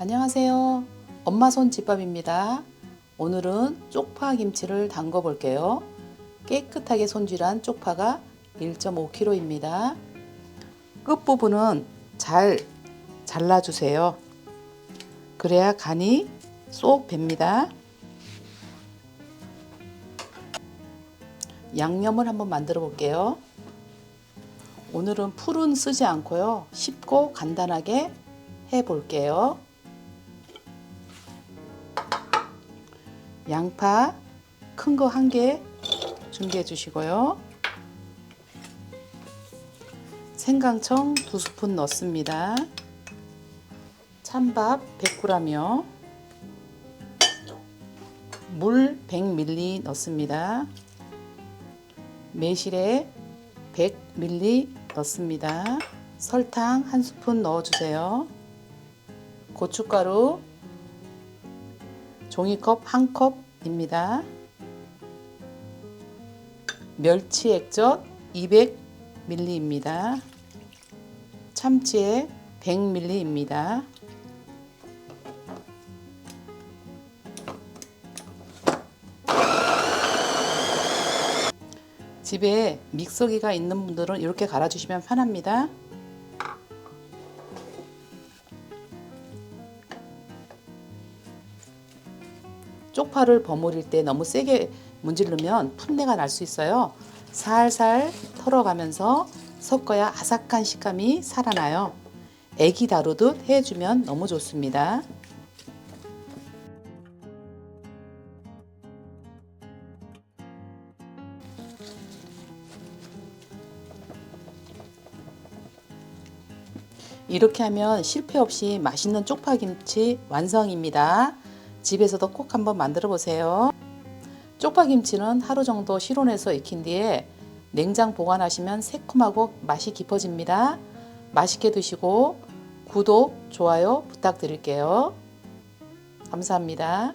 안녕하세요. 엄마 손 집밥입니다. 오늘은 쪽파 김치를 담궈 볼게요. 깨끗하게 손질한 쪽파가 1.5kg입니다. 끝부분은 잘 잘라주세요. 그래야 간이 쏙 뱄니다. 양념을 한번 만들어 볼게요. 오늘은 풀은 쓰지 않고요. 쉽고 간단하게 해 볼게요. 양파 큰 거 한 개 준비해 주시고요. 생강청 두 스푼 넣습니다. 찬밥 100g이요. 물 100ml 넣습니다. 매실에 100ml 넣습니다. 설탕 한 스푼 넣어주세요. 고춧가루 종이컵 한 컵입니다. 멸치 액젓 200ml입니다. 참치액 100ml입니다. 집에 믹서기가 있는 분들은 이렇게 갈아주시면 편합니다. 쪽파를 버무릴 때 너무 세게 문지르면 풋내가 날 수 있어요. 살살 털어가면서 섞어야 아삭한 식감이 살아나요. 애기 다루듯 해주면 너무 좋습니다. 이렇게 하면 실패 없이 맛있는 쪽파김치 완성입니다. 집에서도 꼭 한번 만들어 보세요. 쪽파김치는 하루 정도 실온에서 익힌 뒤에 냉장 보관하시면 새콤하고 맛이 깊어집니다. 맛있게 드시고 구독, 좋아요 부탁드릴게요. 감사합니다.